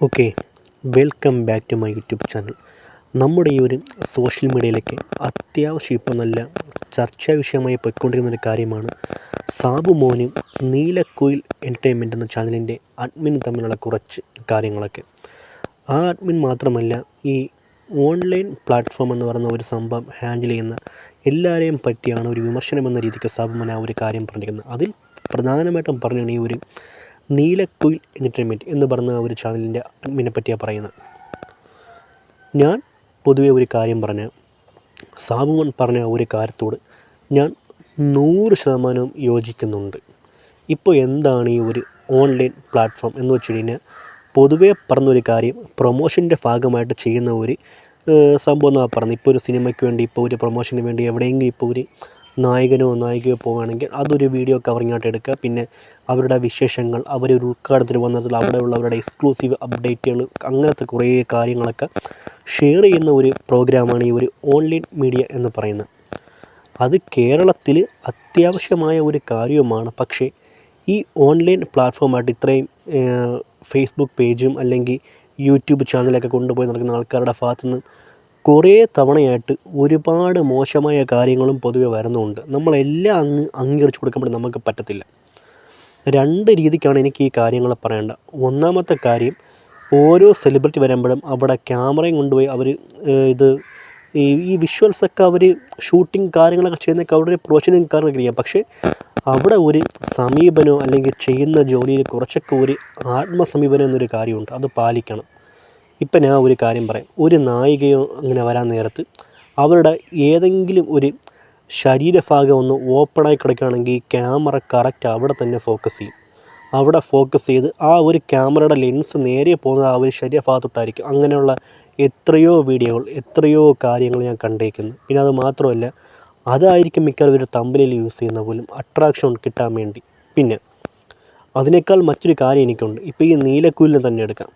Okay welcome back to my YouTube channel നമ്മുടെ ഈ ഒരു സോഷ്യൽ മീഡിയയിലേക്ക് അത്യാവശ്യം ഇപ്പോൾ നല്ല ചർച്ചാ വിഷയമായി പോയിക്കൊണ്ടിരുന്ന ഒരു കാര്യമാണ്. സാബു മോനും നീലക്കുയിൽ എന്റർടൈൻമെന്റ് എന്ന ചാനലിന്റെ അഡ്മിൻ തമ്മിലുള്ള കുറച്ച് കാര്യങ്ങളൊക്കെ. ആ അഡ്മിൻ മാത്രമല്ല ഈ ഓൺലൈൻ പ്ലാറ്റ്ഫോം എന്ന് പറയുന്ന ഒരു സംഭവം ഹാൻഡിൽ ചെയ്യുന്ന എല്ലാവരെയും പറ്റിയാണ് ഒരു വിമർശനം എന്ന രീതിക്ക് സാബു മോൻ ആ ഒരു കാര്യം പറഞ്ഞിരിക്കുന്നത്. അതിൽ പ്രധാനമായിട്ടും പറഞ്ഞാണ് ഈ ഒരു നീലക്കുയിൽ എന്റർടൈൻമെന്റ് എന്ന് പറഞ്ഞ ഒരു ചാനലിന്റെ അഡ്മിനെ പറ്റിയാണ് പറയുന്നത്. ഞാൻ പൊതുവെ ഒരു കാര്യം പറഞ്ഞ സാബുമൻ പറഞ്ഞ ഒരു കാര്യത്തോട് ഞാൻ നൂറ് ശതമാനവും യോജിക്കുന്നുണ്ട്. ഇപ്പോൾ എന്താണ് ഈ ഒരു ഓൺലൈൻ പ്ലാറ്റ്ഫോം എന്ന് വെച്ച് കഴിഞ്ഞാൽ പൊതുവേ പറഞ്ഞൊരു കാര്യം പ്രൊമോഷന്റെ ഭാഗമായിട്ട് ചെയ്യുന്ന ഒരു സംഭവം എന്നാണ് പറഞ്ഞത്? ഇപ്പോൾ ഒരു സിനിമയ്ക്ക് വേണ്ടി ഇപ്പോൾ ഒരു പ്രൊമോഷന് വേണ്ടി എവിടെയെങ്കിലും ഇപ്പോൾ ഒരു നായകനോ നായികയോ പോവുകയാണെങ്കിൽ അതൊരു വീഡിയോ കവറിങ്ങായിട്ട് എടുക്കുക. പിന്നെ അവരുടെ വിശേഷങ്ങൾ അവരൊരു ഉദ്ഘാടനത്തിന് വന്നതിൽ അവിടെയുള്ളവരുടെ എക്സ്ക്ലൂസീവ് അപ്ഡേറ്റുകൾ അങ്ങനത്തെ കുറേ കാര്യങ്ങളൊക്കെ ഷെയർ ചെയ്യുന്ന ഒരു പ്രോഗ്രാമാണ് ഈ ഒരു ഓൺലൈൻ മീഡിയ എന്ന് പറയുന്നത്. അത് കേരളത്തിൽ അത്യാവശ്യമായ ഒരു കാര്യവുമാണ്. പക്ഷേ ഈ ഓൺലൈൻ പ്ലാറ്റ്ഫോമായിട്ട് ഇത്രയും ഫേസ്ബുക്ക് പേജും അല്ലെങ്കിൽ യൂട്യൂബ് ചാനലൊക്കെ കൊണ്ടുപോയി നടക്കുന്ന ആൾക്കാരുടെ ഭാഗത്തുനിന്ന് കുറേ തവണയായിട്ട് ഒരുപാട് മോശമായ കാര്യങ്ങളും പൊതുവെ വരുന്നുണ്ട്. നമ്മളെല്ലാം അങ്ങ് അംഗീകരിച്ച് കൊടുക്കുമ്പോൾ നമുക്ക് പറ്റത്തില്ല. രണ്ട് രീതിക്കാണ് എനിക്ക് ഈ കാര്യങ്ങൾ പറയേണ്ടത് ഒന്നാമത്തെ കാര്യം ഓരോ സെലിബ്രിറ്റി വരുമ്പോഴും അവിടെ ക്യാമറയും കൊണ്ടുപോയി അവർ ഇത് ഈ ഈ വിഷ്വൽസൊക്കെ അവർ ഷൂട്ടിങ് കാര്യങ്ങളൊക്കെ ചെയ്യുന്നതൊക്കെ അവിടെ ഒരു പ്രൊഫഷനും കാര്യങ്ങളൊക്കെ ചെയ്യാം. പക്ഷേ അവിടെ ഒരു സമീപനോ അല്ലെങ്കിൽ ചെയ്യുന്ന ജോലിയിൽ കുറച്ചൊക്കെ ഒരു ആത്മസമീപനം എന്നൊരു കാര്യമുണ്ട്. അത് പാലിക്കണം. ഇപ്പം ഞാൻ ഒരു കാര്യം പറയാം. ഒരു നായികയോ അങ്ങനെ വരാൻ നേരത്ത് അവരുടെ ഏതെങ്കിലും ഒരു ശരീരഭാഗം ഒന്ന് ഓപ്പണായി കിടക്കുകയാണെങ്കിൽ ക്യാമറ കറക്റ്റ് അവിടെ തന്നെ ഫോക്കസ് ചെയ്യും. അവിടെ ഫോക്കസ് ചെയ്ത് ആ ഒരു ക്യാമറയുടെ ലെൻസ് നേരെ പോകുന്നത് ആ ഒരു ശരീരഭാഗത്തോട്ടായിരിക്കും. അങ്ങനെയുള്ള എത്രയോ വീഡിയോകൾ എത്രയോ കാര്യങ്ങൾ ഞാൻ കണ്ടേക്കുന്നു. പിന്നെ അത് മാത്രമല്ല അതായിരിക്കും മിക്കവാറും ഒരു തമ്പിലിൽ യൂസ് ചെയ്യുന്ന പോലും അട്രാക്ഷൻ കിട്ടാൻ വേണ്ടി. പിന്നെ അതിനേക്കാൾ മറ്റൊരു കാര്യം എനിക്കുണ്ട്. ഇപ്പോൾ ഈ നീലക്കുലിനെ തന്നെ എടുക്കാം.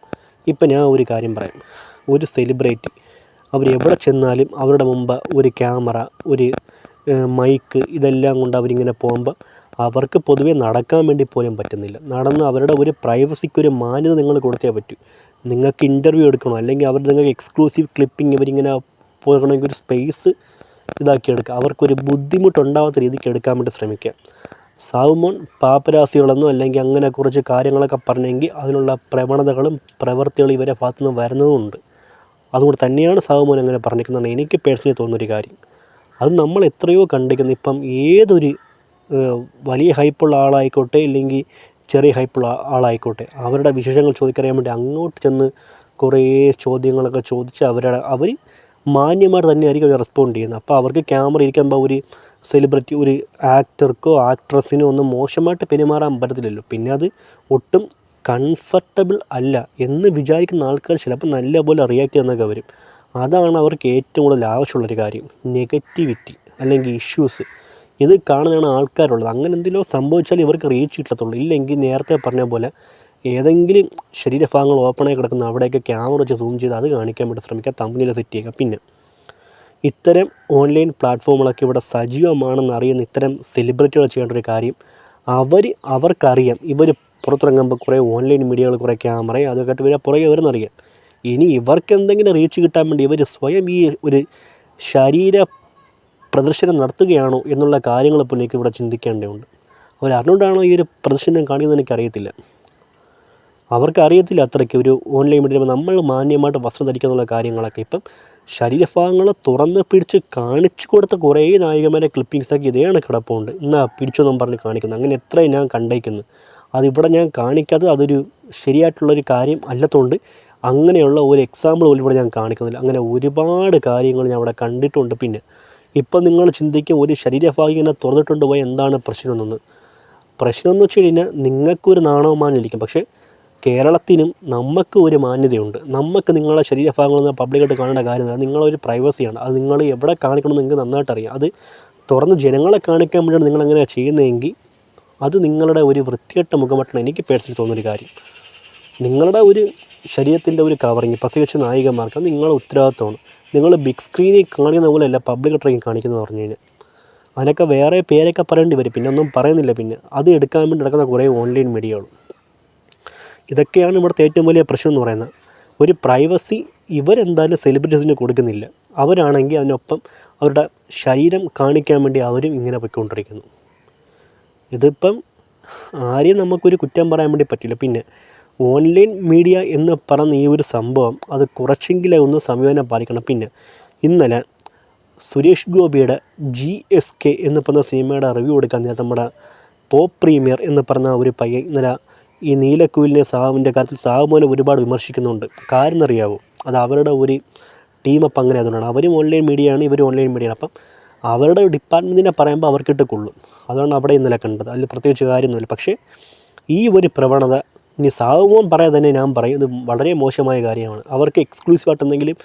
ഇപ്പം ഞാൻ ഒരു കാര്യം പറയാം. ഒരു സെലിബ്രിറ്റി അവർ എവിടെ ചെന്നാലും അവരുടെ മുമ്പ് ഒരു ക്യാമറ ഒരു മൈക്ക് ഇതെല്ലാം കൊണ്ട് അവരിങ്ങനെ പോകുമ്പോൾ അവർക്ക് പൊതുവേ നടക്കാൻ വേണ്ടി പോലും പറ്റുന്നില്ല. നടന്ന് അവരുടെ ഒരു പ്രൈവസിക്കൊരു മാന്യത നിങ്ങൾ കൊടുത്തേ പറ്റൂ. നിങ്ങൾക്ക് ഇന്റർവ്യൂ എടുക്കണോ? അല്ലെങ്കിൽ അവർ നിങ്ങൾക്ക് എക്സ്ക്ലൂസീവ് ക്ലിപ്പിംഗ് ഇവരിങ്ങനെ പോകണമെങ്കിൽ ഒരു സ്പേസ് ഇതാക്കി എടുക്കുക. അവർക്കൊരു ബുദ്ധിമുട്ടുണ്ടാവാത്ത രീതിക്ക് എടുക്കാൻ വേണ്ടി ശ്രമിക്കുക. സാവുമോൻ പാപ്പരാസികളെന്നോ അല്ലെങ്കിൽ അങ്ങനെ കുറച്ച് കാര്യങ്ങളൊക്കെ പറഞ്ഞെങ്കിൽ അതിനുള്ള പ്രവണതകളും പ്രവൃത്തികളും ഇവരെ ഭാഗത്തുനിന്ന് വരുന്നതുമുണ്ട്. അതുകൊണ്ട് തന്നെയാണ് സാവുമോൻ അങ്ങനെ പറഞ്ഞിരിക്കുന്നതാണ് എനിക്ക് പേഴ്സണലി തോന്നുന്നൊരു കാര്യം. അത് നമ്മൾ എത്രയോ കണ്ടിരിക്കുന്നു. ഇപ്പം ഏതൊരു വലിയ ഹൈപ്പുള്ള ആളായിക്കോട്ടെ ഇല്ലെങ്കിൽ ചെറിയ ഹൈപ്പുള്ള ആളായിക്കോട്ടെ അവരുടെ വിശേഷങ്ങൾ ചോദിക്കറിയാൻ വേണ്ടി അങ്ങോട്ട് ചെന്ന് കുറേ ചോദ്യങ്ങളൊക്കെ ചോദിച്ച് അവരുടെ അവർ മാന്യമായിട്ട് തന്നെയായിരിക്കും അവർ റെസ്പോണ്ട് ചെയ്യുന്നത്. അപ്പോൾ അവർക്ക് ക്യാമറ ഇരിക്കുമ്പോൾ ഒരു സെലിബ്രിറ്റി ഒരു ആക്ടർക്കോ ആക്ട്രസിനോ ഒന്നും മോശമായിട്ട് പെരുമാറാൻ പറ്റത്തില്ലല്ലോ. പിന്നെ അത് ഒട്ടും കംഫർട്ടബിൾ അല്ല എന്ന് വിചാരിക്കുന്ന ആൾക്കാർ ചിലപ്പോൾ നല്ലപോലെ റിയാക്ട് ചെയ്യുന്നൊക്കെ വരും. അതാണ് അവർക്ക് ഏറ്റവും കൂടുതൽ ആവശ്യമുള്ളൊരു കാര്യം. നെഗറ്റിവിറ്റി അല്ലെങ്കിൽ ഇഷ്യൂസ് ഇത് കാണുന്നതാണ് ആൾക്കാരുള്ളത്. അങ്ങനെ എന്തെങ്കിലും സംഭവിച്ചാൽ ഇവർക്ക് റീച്ച് കിട്ടത്തുള്ളൂ. ഇല്ലെങ്കിൽ നേരത്തെ പറഞ്ഞ പോലെ ഏതെങ്കിലും ശരീരഭാഗങ്ങൾ ഓപ്പണായി കിടക്കുന്ന അവിടെയൊക്കെ ക്യാമറ വെച്ച് സൂം ചെയ്ത് അത് കാണിക്കാൻ വേണ്ടി ശ്രമിക്കുക തമ്മിൽ സെറ്റ് ചെയ്യുക പിന്നെ ഇത്തരം ഓൺലൈൻ പ്ലാറ്റ്ഫോമുകളൊക്കെ ഇവിടെ സജീവമാണെന്ന് അറിയുന്ന ഇത്തരം സെലിബ്രിറ്റികൾ ചെയ്യേണ്ട ഒരു കാര്യം അവർ അവർക്കറിയാം. ഇവർ പുറത്തിറങ്ങുമ്പോൾ കുറേ ഓൺലൈൻ മീഡിയകൾ കുറേ ക്യാമറയും അതൊക്കെ ആയിട്ട് ഇവരെ പുറകെ വരുന്നറിയാം. ഇനി ഇവർക്ക് എന്തെങ്കിലും റീച്ച് കിട്ടാൻ വേണ്ടി ഇവർ സ്വയം ഈ ഒരു ശരീര പ്രദർശനം നടത്തുകയാണോ എന്നുള്ള കാര്യങ്ങൾ എനിക്ക് ഇവിടെ ചിന്തിക്കേണ്ടതുണ്ട്. അവർ അറിഞ്ഞുകൊണ്ടാണോ ഈ ഒരു പ്രദർശനം കാണിക്കുന്നത് എനിക്കറിയത്തില്ല. അവർക്കറിയത്തില്ല അത്രയ്ക്ക് ഒരു ഓൺലൈൻ മീഡിയ നമ്മൾ മാന്യമായിട്ട് വസ്ത്രം ധരിക്കുക എന്നുള്ള കാര്യങ്ങളൊക്കെ ഇപ്പം ശരീരഭാഗങ്ങൾ തുറന്ന് പിടിച്ച് കാണിച്ചു കൊടുത്ത കുറേ നായികമാരെ ക്ലിപ്പിങ്സൊക്കെ ഇതേയാണ് കിടപ്പുണ്ട്. എന്നാ പിടിച്ചൊന്നും പറഞ്ഞ് കാണിക്കുന്നത് അങ്ങനെ എത്ര ഞാൻ കണ്ടേക്കുന്നു. അതിവിടെ ഞാൻ കാണിക്കാതെ അതൊരു ശരിയായിട്ടുള്ളൊരു കാര്യം അല്ലത്തുകൊണ്ട് അങ്ങനെയുള്ള ഒരു എക്സാമ്പിൾ പോലും ഇവിടെ ഞാൻ കാണിക്കുന്നില്ല. അങ്ങനെ ഒരുപാട് കാര്യങ്ങൾ ഞാൻ അവിടെ കണ്ടിട്ടുണ്ട്. പിന്നെ ഇപ്പം നിങ്ങൾ ചിന്തിക്കും ഒരു ശരീരഭാഗം ഇങ്ങനെ തുറന്നിട്ടുണ്ട് പോയാൽ എന്താണ് പ്രശ്നമെന്നൊന്ന് പ്രശ്നം എന്ന് വെച്ച് കഴിഞ്ഞാൽ നിങ്ങൾക്കൊരു നാണവമാനം ഇരിക്കും. പക്ഷേ കേരളത്തിനും നമുക്ക് ഒരു മാന്യതയുണ്ട്. നമുക്ക് നിങ്ങളെ ശരീരഭാഗങ്ങളൊന്നും പബ്ലിക്കായിട്ട് കാണേണ്ട കാര്യമില്ല നിങ്ങളൊരു പ്രൈവസിയാണ് അത് നിങ്ങൾ എവിടെ കാണിക്കണമെന്ന് നിങ്ങൾക്ക് നന്നായിട്ട് അറിയാം അത് തുറന്ന് ജനങ്ങളെ കാണിക്കാൻ വേണ്ടിയാണ് നിങ്ങളങ്ങനെ ചെയ്യുന്നതെങ്കിൽ അത് നിങ്ങളുടെ ഒരു വൃത്തികെട്ട മുഖമട്ടാണ് എനിക്ക് പേഴ്സണലി തോന്നുന്നൊരു കാര്യം. നിങ്ങളുടെ ഒരു ശരീരത്തിന്റെ ഒരു കവറിങ് പ്രത്യേകിച്ച് നായികമാർക്ക് നിങ്ങളുടെ ഉത്തരവാദിത്തമാണ് നിങ്ങൾ ബിഗ് സ്ക്രീനിൽ കാണിക്കുന്ന പോലെയല്ല പബ്ലിക് ട്രെയിൻ കാണിക്കുന്നത് പറഞ്ഞു കഴിഞ്ഞാൽ. അതിനൊക്കെ വേറെ പേരൊക്കെ പറയേണ്ടി വരും. പിന്നെ ഒന്നും പറയുന്നില്ല പിന്നെ. അത് എടുക്കാൻ വേണ്ടി നടക്കുന്ന കുറേ ഓൺലൈൻ മീഡിയകൾ ഇതൊക്കെയാണ് ഇവിടുത്തെ ഏറ്റവും വലിയ പ്രശ്നം എന്ന് പറയുന്നത്. ഒരു പ്രൈവസി ഇവരെന്തായാലും സെലിബ്രിറ്റീസിന് കൊടുക്കുന്നില്ല. അവരാണെങ്കിൽ അതിനൊപ്പം അവരുടെ ശരീരം കാണിക്കാൻ വേണ്ടി അവരും ഇങ്ങനെ പൊയ്ക്കൊണ്ടിരിക്കുന്നു. ഇതിപ്പം ആരെയും നമുക്കൊരു കുറ്റം പറയാൻ വേണ്ടി പറ്റില്ല. പിന്നെ ഓൺലൈൻ മീഡിയ എന്ന് പറഞ്ഞ ഈ ഒരു സംഭവം അത് കുറച്ചെങ്കിലും ഒന്ന് സംവിധാനം പാലിക്കണം. പിന്നെ ഇന്നലെ സുരേഷ് ഗോപിയുടെ ജി എസ് കെ എന്ന് പറഞ്ഞ സിനിമയുടെ റിവ്യൂ കൊടുക്കാൻ നേരത്തെ നമ്മുടെ പോപ്പ് പ്രീമിയർ എന്ന് പറഞ്ഞ ഒരു പയ്യൻ ഇന്നലെ ഈ നീലക്കുയിലിനെ സാവിന്റെ കാര്യത്തിൽ സാവുമോനെ ഒരുപാട് വിമർശിക്കുന്നുണ്ട്. കാര്യം അറിയാവോ അത് അവരുടെ ഒരു ടീമപ്പ് അങ്ങനെ അതുകൊണ്ടാണ് അവരും ഓൺലൈൻ മീഡിയയാണ് ഇവരും ഓൺലൈൻ മീഡിയയാണ് അപ്പം അവരുടെ ഡിപ്പാർട്ട്മെന്റിനെ പറയുമ്പോൾ അവർക്കിട്ട് കൊള്ളും അതാണ് അവിടെ ഇന്നലെ കണ്ടത്. അതിൽ പ്രത്യേകിച്ച് കാര്യമൊന്നുമില്ല. പക്ഷേ ഈ ഒരു പ്രവണത ഇനി സാവുമോൻ പറയാതെ തന്നെ ഞാൻ പറയും ഇത് വളരെ മോശമായ കാര്യമാണ്. അവർക്ക് എക്സ്ക്ലൂസീവായിട്ട് എന്തെങ്കിലും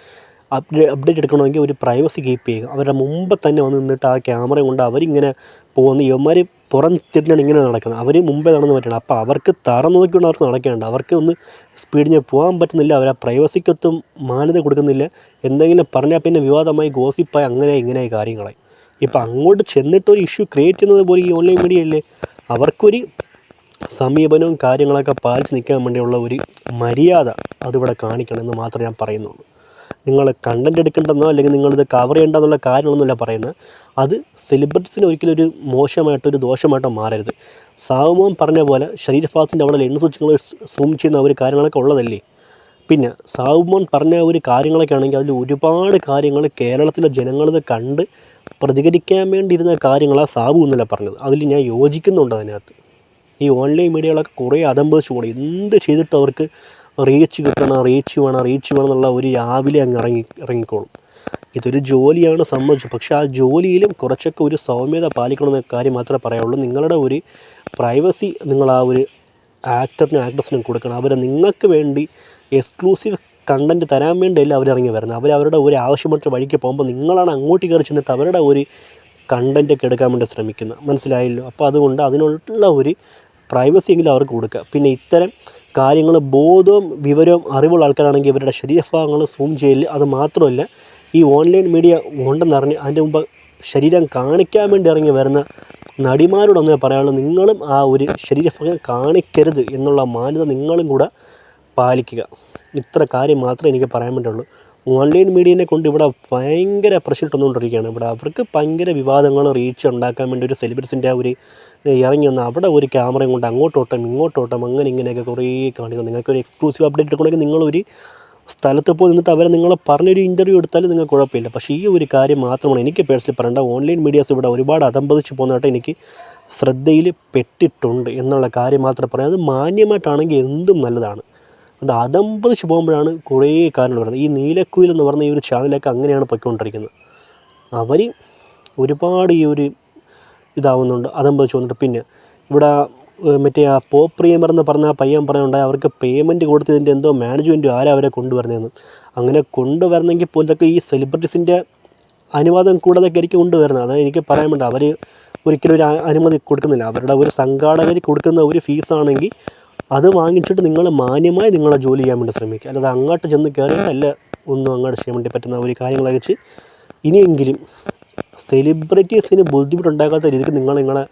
അപ്ഡേ അപ്ഡേറ്റ് എടുക്കണമെങ്കിൽ ഒരു പ്രൈവസി കീപ്പ് ചെയ്യുക. അവരുടെ മുമ്പ് തന്നെ വന്ന് നിന്നിട്ട് ആ ക്യാമറ കൊണ്ട് അവരിങ്ങനെ പോകുന്ന ഇവന്മാർ പുറം തിരിഞ്ഞാണ് ഇങ്ങനെ നടക്കുന്നത്. അവർ മുമ്പേ നടന്ന് പറ്റണം അപ്പോൾ അവർക്ക് തറ നോക്കിക്കൊണ്ട് അവർക്ക് നടക്കേണ്ട അവർക്ക് ഒന്ന് സ്പീഡിന് പോകാൻ പറ്റുന്നില്ല. അവർ ആ പ്രൈവസിക്കൊത്തും മാന്യത കൊടുക്കുന്നില്ല. എന്തെങ്കിലും പറഞ്ഞാൽ പിന്നെ വിവാദമായി ഗോസിപ്പായി അങ്ങനെ ഇങ്ങനെ കാര്യങ്ങളായി. ഇപ്പം അങ്ങോട്ട് ചെന്നിട്ട് ഒരു ഇഷ്യൂ ക്രിയേറ്റ് ചെയ്യുന്നത് പോലെ ഈ ഓൺലൈൻ മീഡിയ അല്ലേ അവർക്കൊരു സമീപനവും കാര്യങ്ങളൊക്കെ പാലിച്ച് നിൽക്കാൻ വേണ്ടിയുള്ള ഒരു മര്യാദ അതിവിടെ കാണിക്കണമെന്ന് മാത്രമേ ഞാൻ പറയുന്നുള്ളൂ. നിങ്ങൾ കണ്ടന്റ് എടുക്കേണ്ടെന്നോ അല്ലെങ്കിൽ നിങ്ങളിത് കവർ ചെയ്യേണ്ടെന്നുള്ള കാര്യങ്ങളൊന്നുമില്ല പറയുന്നത്. അത് സെലിബ്രിറ്റീസിന് ഒരിക്കലും ഒരു മോശമായിട്ടോ ഒരു ദോഷമായിട്ടോ മാറരുത്. സാവുമോൻ പറഞ്ഞ പോലെ ശരീരഭാഗത്തിന്റെ അവിടെ ലെൻസ് വെച്ച് സൂം ചെയ്യുന്ന ഒരു കാര്യങ്ങളൊക്കെ ഉള്ളതല്ലേ? പിന്നെ സാവുമോൻ പറഞ്ഞ ഒരു കാര്യങ്ങളൊക്കെ ആണെങ്കിൽ അതിൽ ഒരുപാട് കാര്യങ്ങൾ കേരളത്തിലെ ജനങ്ങളിത് കണ്ട് പ്രതികരിക്കാൻ വേണ്ടിയിരുന്ന കാര്യങ്ങളാണ് സാബു എന്നല്ല പറഞ്ഞത്. അതിൽ ഞാൻ യോജിക്കുന്നുണ്ട് അതിനകത്ത്. ഈ ഓൺലൈൻ മീഡിയകളൊക്കെ കുറേ അതമ്പതിച്ചു പോകണം എന്ത് ചെയ്തിട്ട് അവർക്ക് റീച്ച് കിട്ടണം റീച്ച് വേണം റീച്ച് വേണം എന്നുള്ള ഒരു രാവിലെ അങ്ങ് ഇറങ്ങി ഇറങ്ങിക്കോളും. ഇതൊരു ജോലിയാണ് സമ്മതിച്ചു. പക്ഷേ ആ ജോലിയിലും കുറച്ചൊക്കെ ഒരു സൗമ്യത പാലിക്കണമെന്ന കാര്യം മാത്രമേ പറയാവുള്ളൂ നിങ്ങളുടെ ഒരു പ്രൈവസി നിങ്ങൾ ആ ഒരു ആക്ടറിനും ആക്ട്രസിനും കൊടുക്കണം. അവരെ നിങ്ങൾക്ക് വേണ്ടി എക്സ്ക്ലൂസീവ് കണ്ടന്റ് തരാൻ വേണ്ടിയല്ല അവരിറങ്ങി വരുന്നത്. അവർ അവരുടെ ഒരു ആവശ്യമായിട്ട് വഴിക്ക് പോകുമ്പോൾ നിങ്ങളാണ് അങ്ങോട്ട് കയറി ചെന്നിട്ട് അവരുടെ ഒരു കണ്ടന്റൊക്കെ എടുക്കാൻ വേണ്ടി ശ്രമിക്കുന്നത്. മനസ്സിലായല്ലോ? അപ്പോൾ അതുകൊണ്ട് അതിനുള്ള ഒരു പ്രൈവസി എങ്കിലും അവർക്ക് കൊടുക്കുക. പിന്നെ ഇത്തരം കാര്യങ്ങൾ ബോധവും വിവരവും അറിവുള്ള ആൾക്കാരാണെങ്കിൽ ഇവരുടെ ശരീരഭാഗങ്ങൾ സൂം ചെയ്യൽ അത് മാത്രമല്ല ഈ ഓൺലൈൻ മീഡിയ ഉണ്ടെന്നറിഞ്ഞ് അതിന്റെ മുമ്പ് ശരീരം കാണിക്കാൻ വേണ്ടി ഇറങ്ങി വരുന്ന നടിമാരോടൊന്നേ പറയാനുള്ളൂ. നിങ്ങളും ആ ഒരു ശരീരഭാഗം കാണിക്കരുത് എന്നുള്ള മാന്യത നിങ്ങളും കൂടെ പാലിക്കുക. ഇത്ര കാര്യം മാത്രമേ എനിക്ക് പറയാൻ വേണ്ടിയുള്ളൂ ഓൺലൈൻ മീഡിയനെ കൊണ്ട് ഇവിടെ ഭയങ്കര പ്രഷർ ഇട്ടുകൊണ്ടിരിക്കുകയാണ്. ഇവിടെ അവർക്ക് ഭയങ്കര വിവാദങ്ങൾ റീച്ച് ഉണ്ടാക്കാൻ വേണ്ടി ഒരു സെലിബ്രിറ്റിന്റെ ആ ഒരു ഇറങ്ങി വന്ന അവിടെ ഒരു ക്യാമറയും കൊണ്ട് അങ്ങോട്ടോട്ടം ഇങ്ങോട്ടോട്ടം അങ്ങനെ ഇങ്ങനെയൊക്കെ കുറേ കാണിക്കും നിങ്ങൾക്കൊരു എക്സ്ക്ലൂസീവ് അപ്ഡേറ്റ് എടുക്കണമെങ്കിൽ നിങ്ങളൊരു സ്ഥലത്ത് പോയി നിന്നിട്ട് അവരെ നിങ്ങൾ പറഞ്ഞൊരു ഇന്റർവ്യൂ എടുത്താലും നിങ്ങൾക്ക് കുഴപ്പമില്ല. പക്ഷേ ഈ ഒരു കാര്യം മാത്രമാണ് എനിക്ക് പേഴ്സണലി പറയേണ്ട. ഓൺലൈൻ മീഡിയാസ് ഇവിടെ ഒരുപാട് അതമ്പതിച്ച് പോകുന്നതായിട്ട് എനിക്ക് ശ്രദ്ധയിൽ പെട്ടിട്ടുണ്ട് എന്നുള്ള കാര്യം മാത്രം പറയാം അത് മാന്യമായിട്ടാണെങ്കിൽ എന്തും നല്ലതാണ്. അത് അതമ്പതിച്ച് പോകുമ്പോഴാണ് കുറേ കാര്യങ്ങൾ വരുന്നത്. ഈ നീലക്കുയിൽ എന്ന് പറഞ്ഞ ഈ ഒരു ചാനലൊക്കെ അങ്ങനെയാണ് പൊയ്ക്കൊണ്ടിരിക്കുന്നത്. അവർ ഒരുപാട് ഈ ഒരു ഇതാവുന്നുണ്ട് അതമ്പതിച്ച് വന്നിട്ട് പിന്നെ ഇവിടെ മറ്റേ ആ പോപ്പ് പ്രിയമർ എന്ന് പറഞ്ഞ ആ പയ്യൻ പറയുന്നുണ്ടായി അവർക്ക് പേയ്മെന്റ് കൊടുത്തതിന്റെ എന്തോ മാനേജ്മെന്റ് ആരാ അവരെ കൊണ്ടുവരുന്നതെന്ന്. അങ്ങനെ കൊണ്ടുവരണമെങ്കിൽ പോലും ഈ സെലിബ്രിറ്റീസിന്റെ അനുവാദം കൂടാതെ ആയിരിക്കും കൊണ്ടുവരുന്നത്. അതാണ് എനിക്ക് പറയാൻ വേണ്ട അവർ ഒരിക്കലും ഒരു അനുമതി കൊടുക്കുന്നില്ല. അവരുടെ ഒരു സംഘാടകർ കൊടുക്കുന്ന ഒരു ഫീസാണെങ്കിൽ അത് വാങ്ങിച്ചിട്ട് നിങ്ങൾ മാന്യമായി നിങ്ങളെ ജോലി ചെയ്യാൻ വേണ്ടി ശ്രമിക്കുക. അല്ലാതെ അങ്ങോട്ട് ചെന്ന് കയറിയിട്ടല്ല ഒന്നും അങ്ങോട്ട് ചെയ്യാൻ വേണ്ടി പറ്റുന്ന ഒരു കാര്യങ്ങളൊക്കെ വെച്ച് ഇനിയെങ്കിലും സെലിബ്രിറ്റീസിന് ബുദ്ധിമുട്ടുണ്ടാകാത്ത രീതിക്ക് നിങ്ങൾ നിങ്ങളെ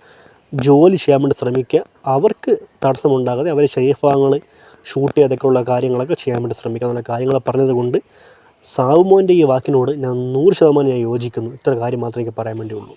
ജോലി ചെയ്യാൻ വേണ്ടി ശ്രമിക്കുക. അവർക്ക് തടസ്സമുണ്ടാകാതെ അവരെ ശരീരഭാഗങ്ങൾ ഷൂട്ട് ചെയ്തൊക്കെയുള്ള കാര്യങ്ങളൊക്കെ ചെയ്യാൻ വേണ്ടി ശ്രമിക്കുക എന്നുള്ള കാര്യങ്ങൾ പറഞ്ഞത് കൊണ്ട് സാവുമോന്റെ ഈ വാക്കിനോട് ഞാൻ നൂറ് ശതമാനം ഞാൻ യോജിക്കുന്നു. ഇത്ര കാര്യം മാത്രമേ എനിക്ക് പറയാൻ വേണ്ടിയുള്ളൂ